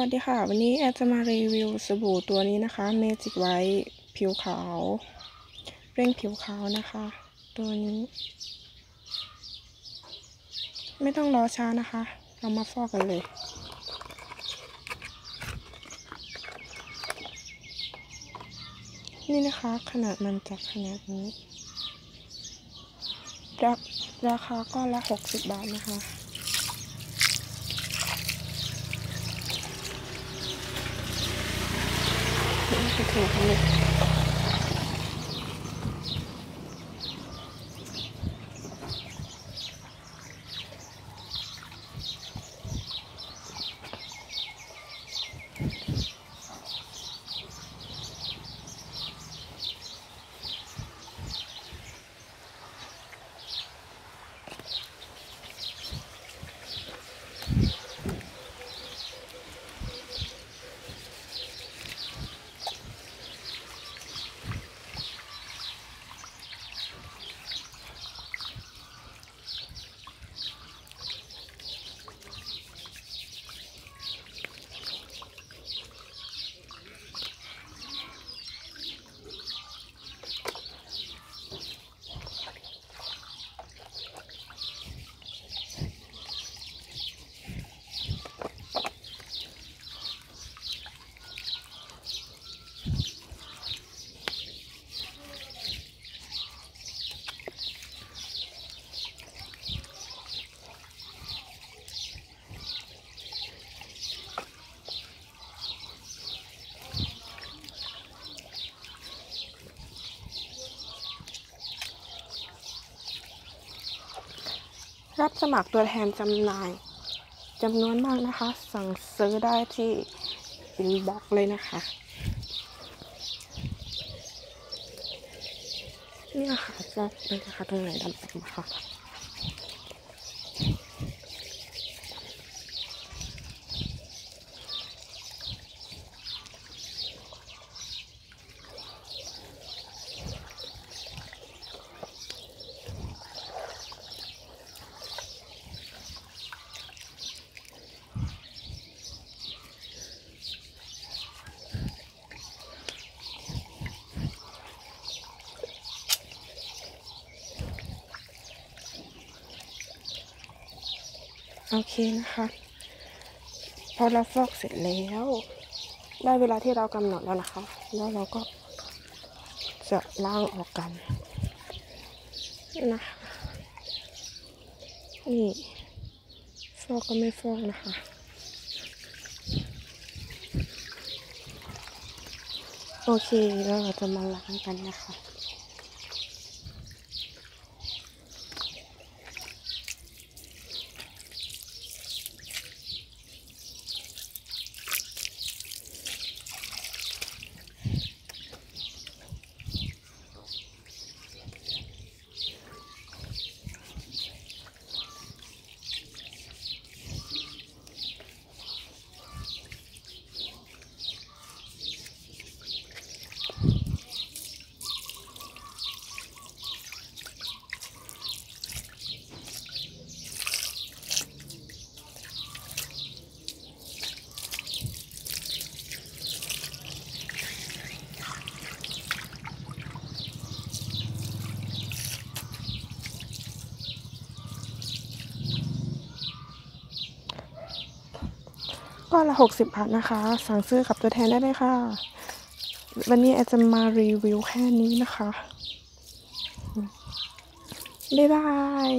วัสดีค่ะ วันนี้แอดจะมารีวิวสบู่ตัวนี้นะคะ Magic White ผิวขาว เร่งผิวขาวนะคะ ตัวนี้ ไม่ต้องรอช้านะคะ เรามาฟอกกันเลย นี่นะคะ ขนาดมันจากขนาดนี้ราราคาก็ละ60บาทนะคะ นี่คือ รับสมัครตัวแทนจำหน่ายจำนวนมากนะคะ สั่งซื้อได้ที่อินบ็อกเลยนะคะนี่ค่ะจะเป็นนะคะตรงไหนดำๆค่ะ โอเคนะคะ พอเราฟอกเสร็จแล้ว ได้เวลาที่เรากำหนดแล้วนะคะ แล้วเราก็จะล้างออกกันนะคะนี่ฟอกก็ไม่ฟอกนะคะโอเคแล้วเราจะมาล้างกันนะคะ ก็ละหกสิบบาทนะคะ สั่งซื้อกับตัวแทนได้เลยค่ะ วันนี้แอดจะมารีวิวแค่นี้นะคะ บ๊ายบาย